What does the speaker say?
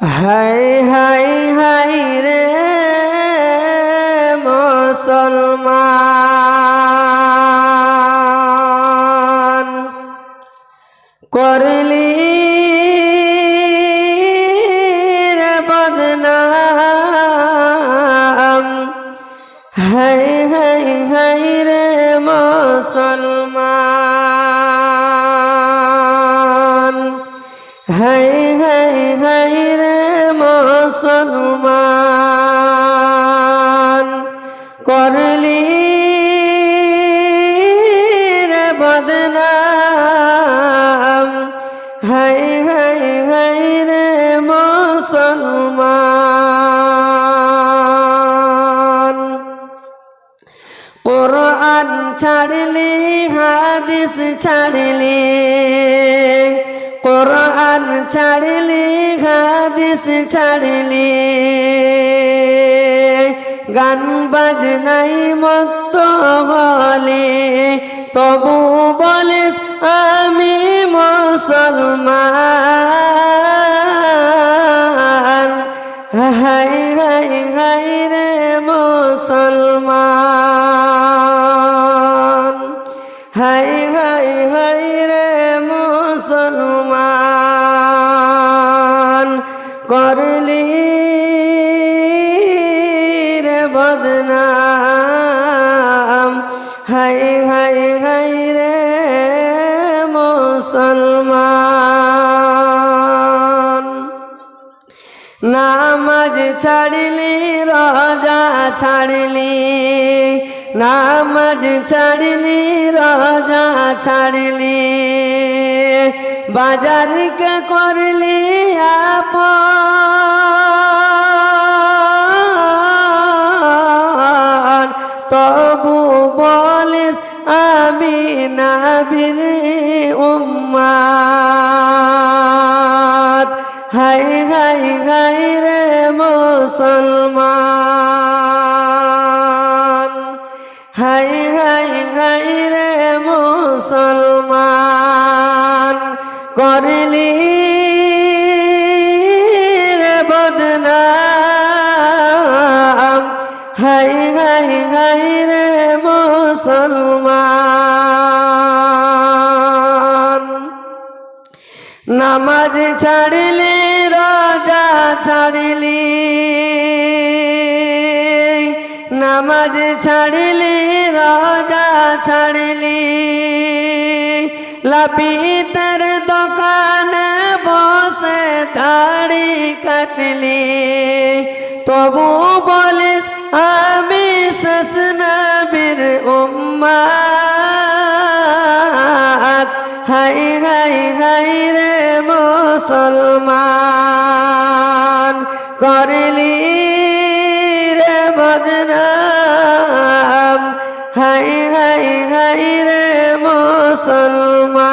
High high high রে মুসলমান। করলি রে বদনাম। হাই হাই হাই রে মুসলমান। মুসলমান। কোরআন ছাড়লি, হাদিস ছাড়লি, কোরআন ছাড়লি, হাদিস ছাড়লি, গান বাজনাই মত হলে, তবু বলিস আমি মুসলমান। হাই রে মুসলমান। হাই হাই হাই রে মুসলমান। করলি রে বদনাম। হাই হাই হাই রে মুসলমান। নামাজ ছাড়লি, রাজা ছাড়লি। নামাজ ছাড়লি, রাজা ছাড়লি। বাজারকে করলি আপন। তবু বলিস, আমি নাবির উম্মাদ মুসলমান। হাই হাই হাই রে মুসলমান। করলি রে বদনাম। হাই হাই হাই রে মুসলমান। নামাজ ছাড়লি ছাড়লি, নামাজ ছাড়লি, রাজা ছাড়লি, লাপিতের দোকানে বসে দাড়ি কাটলি। তবু বলিস, আমি শেষ নবীর উম্মাদ। হাই হাই হাই রে মুসলমান। করলি রে বদনাম। হাই হাই হাই রে মুসলমান।